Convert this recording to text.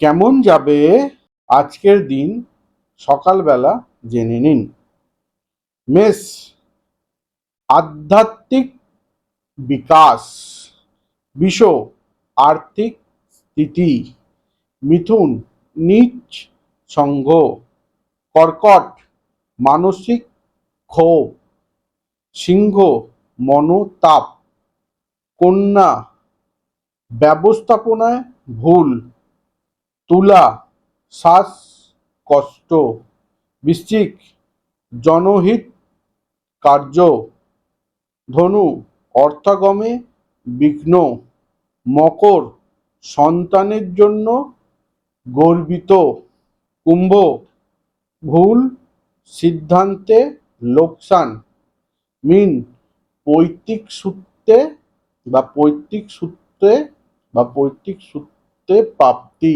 কেমন যাবে আজকের দিন সকালবেলা জেনে নিন। মেষ আধ্যাত্মিক বিকাশ, বিষ, আর্থিক স্থিতি, মিথুন, নিচ সঙ্গ, কর্কট, মানসিক ক্ষোভ, সিংহ, মনোতাপ, কন্যা, ব্যবস্থাপনায় ভুল তুলা শ্বাসকষ্ট বৃশ্চিক জনহিত কার্য, ধনু, অর্থাগমে বিঘ্ন, মকর, সন্তানের জন্য গর্বিত, কুম্ভ, ভুল সিদ্ধান্তে লোকসান, মিন, পৈতৃক সূত্রে বা পৈতৃক সূত্রে বা পৈতৃক সূত্রে প্রাপ্তি।